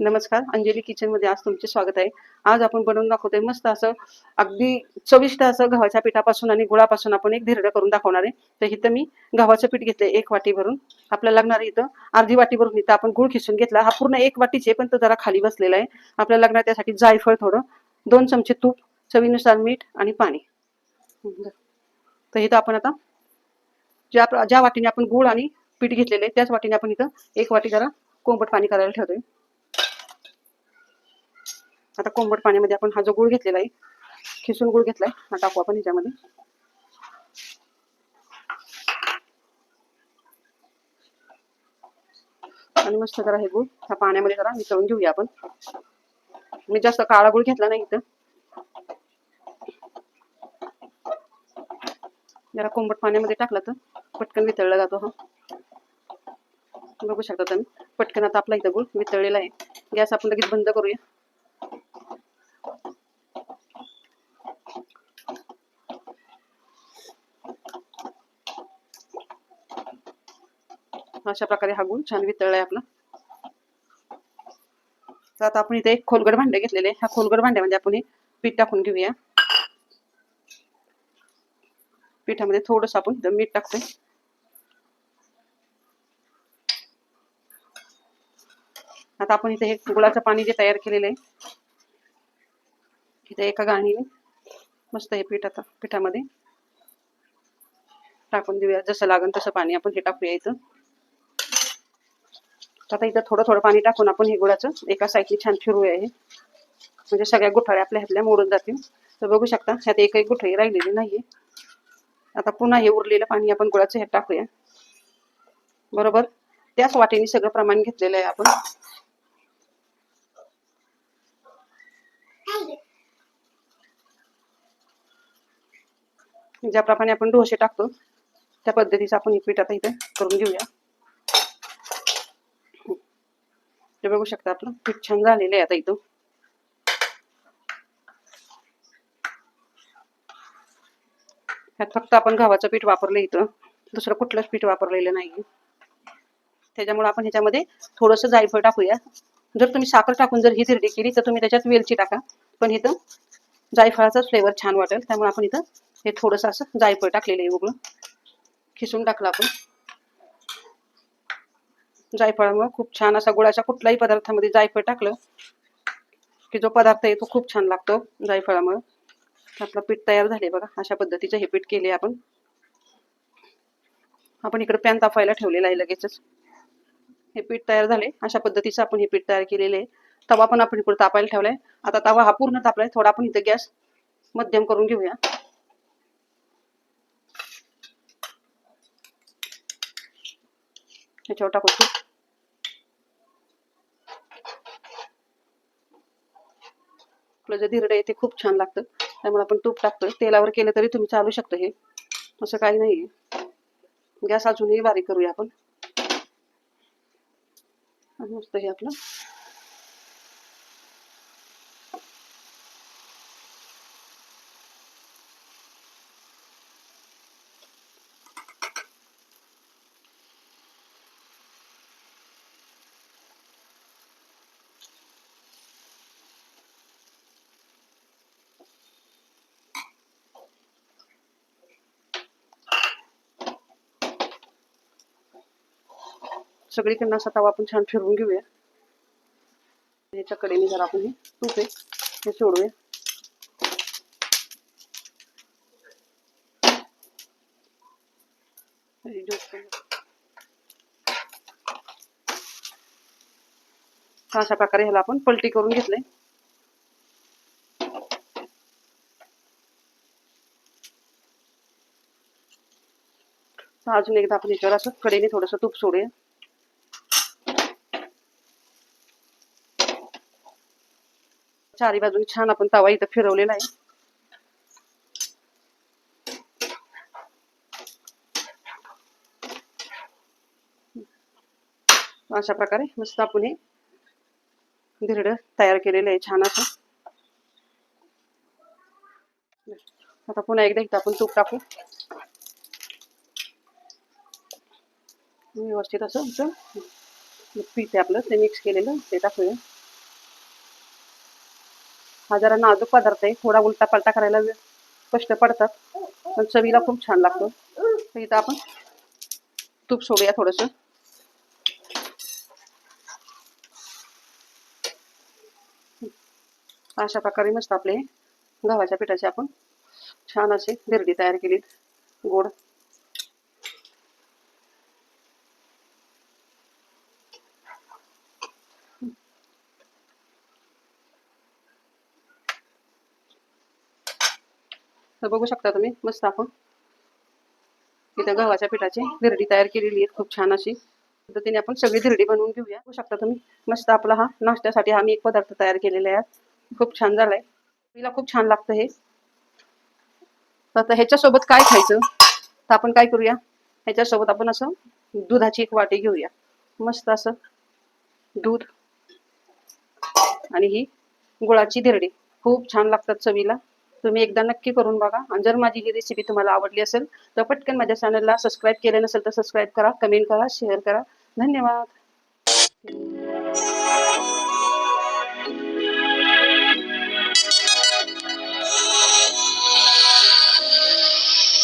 नमस्कार अंजली किचनमध्ये आज तुमचे स्वागत आहे. आज आपण बनवून दाखवतोय मस्त असं अगदी चविष्ट असं गव्हाच्या पिठापासून आणि गुळापासून आपण एक धिरडं करून दाखवणार आहे. तर इथं मी गव्हाचं पीठ घेतलंय एक वाटी भरून. आपल्याला लागणार इथं अर्धी वाटी भरून. इथं आपण गुळ खिसून घेतला. हा पूर्ण एक वाटीचे पण तो जरा खाली बसलेला आहे. आपल्याला लागणार त्यासाठी जायफळ थोडं. दोन चमचे तूप चवीनुसार मीठ आणि पाणी. तर इथं आपण आता ज्या ज्या वाटीने आपण गुळ आणि पीठ घेतलेले आहे, त्याच वाटीने आपण इथं एक वाटी जरा कोंबट पाणी करायला ठेवतोय. आता कोंबट पाण्यामध्ये आपण हा जो गुळ घेतलेला आहे खिसून गुळ घेतलाय. हा टाकू आपण ह्याच्यामध्ये आणि मस्त जरा हे गुळ ह्या पाण्यामध्ये जरा मिसळून घेऊया आपण. मी जास्त काळा गुळ घेतला नाही इथं. जरा कोंबट पाण्यामध्ये टाकला तर पटकन वितळला जातो हा. बघू शकता तुम्ही पटकन आता आपला इथं गुळ वितळलेला आहे. गॅस आपण लगेच बंद करूया. अशा प्रकारे हा गुळ छान वितळलाय आपला. तर आता आपण इथे एक खोलगड भांडे घेतलेले. ह्या खोलगड भांड्यामध्ये आपण हे पीठ टाकून घेऊया. पिठामध्ये थोडस आपण इथं मीठ टाकतोय. आता आपण इथे हे गुळाचं पाणी जे तयार केलेलं आहे इथे एका गाणीने मस्त हे पीठ आता पिठामध्ये टाकून देऊया. जसं लागेल तसं पाणी आपण हे टाकूया इथं. आता इथं थोडं थोडं पाणी टाकून आपण हे गुळाचं एका साईडने छान फिरूया हे. म्हणजे सगळ्या गुठळ्या आपल्या ह्यातल्या मोडून जातील. तर बघू शकता ह्यात एकही गुठळी राहिलेली नाहीये. आता पुन्हा हे उरलेलं पाणी आपण गुळाचं ह्यात टाकूया. बरोबर? त्याच वाटेने सगळं प्रमाण घेतलेलं आहे आपण. ज्याप्रमाणे आपण डोसे टाकतो त्या पद्धतीचं आपण हे पीठ आता इथे करून घेऊया. हे बघू शकता आपलं पीठ छान झालेलं आहे आता इथं. ह्यात फक्त आपण गव्हाचं पीठ वापरलं इथं. दुसरं कुठलंच पीठ वापरलेलं नाही त्याच्यामुळे आपण ह्याच्यामध्ये थोडंसं जायफळ टाकूया. जर तुम्ही साखर टाकून जर ही झिरडी केली तर तुम्ही त्याच्यात वेलची टाका. पण इथं जायफळाचा फ्लेवर छान वाटेल. त्यामुळे आपण इथं हे थोडंसं असं जायफळ टाकलेलं आहे उघडून खिसून टाकलं आपण. जायफळामुळे खूप छान असा गुळाच्या कुठल्याही पदार्थामध्ये जायफळ टाकलं की जो पदार्थ आहे तो खूप छान लागतो जायफळामुळे. आपलं पीठ तयार झाले बघा अशा पद्धतीचं हे पीठ केले आपण. आपण इकडे पॅन तापायला ठेवलेला आहे लगेचच. हे पीठ तयार झाले अशा पद्धतीचं आपण हे पीठ तयार केलेले आहे. तवा पण आपण इकडे तापायला ठेवलाय. आता तवा हा पूर्ण तापलाय थोडा आपण इथं गॅस मध्यम करून घेऊया. याच्यावर टाकू आपलं जे धिरडं आहे ते खूप छान लागतं. त्यामुळे आपण तूप टाकतोय. तेलावर केलं तरी तुम्ही चालू शकता हे. असं काही नाहीये. गॅस अजूनही बारीक करूया आपण. मस्त हे आपलं. सगळीकडनं असा तवा आपण छान फिरवून घेऊया. याच्या कडेने जर आपण हे तूप आहे हे सोडूया. अशा प्रकारे ह्याला आपण पलटी करून घेतलंय. अजून एकदा आपण असं कडेने थोडस तूप सोडूया. चारी बाजूने छान आपण तवा इथं फिरवलेला आहे. अशा प्रकारे मस्त आपण हे धिरड तयार केलेलं आहे छान असं. आता पुन्हा एकदा इथं आपण तूप टाकू. व्यवस्थित असं पीठ आहे आपलं ते मिक्स केलेलं ते टाकूया. हा जरा नाजूक पदार्थ आहे. थोडा उलटा पलटा करायला कष्ट पडतात. पण चवीला खूप छान लागतो. तर इथं आपण तूप सोडूया थोडस. अशा प्रकारे मस्त आपले गव्हाच्या पिठाचे आपण छान असे धिरडी तयार केलीत. गोड. तर बघू शकता तुम्ही मस्त आपण. इथं गव्हाच्या पिठाची धिरडी तयार केलेली आहे खूप छान अशी. पद्धतीने आपण सगळी धिरडी बनवून घेऊया. बघू शकता तुम्ही मस्त आपला हा नाश्त्यासाठी आम्ही एक पदार्थ तयार केलेला आहे खूप छान झालाय. तिला खूप छान लागतं हे. तर ह्याच्यासोबत काय खायचं? तर आपण काय करूया? ह्याच्यासोबत आपण असं दुधाची एक वाटी घेऊया. मस्त असं दूध आणि ही गुळाची धिरडी. खूप छान लागतात चवीला. तुम्ही एकदा नक्की करून बघा. आणि जर माझी ही रेसिपी तुम्हाला आवडली असेल तर पटकन माझ्या चॅनलला सबस्क्राईब केलं नसेल तर सबस्क्राईब करा कमेंट करा शेअर करा. धन्यवाद.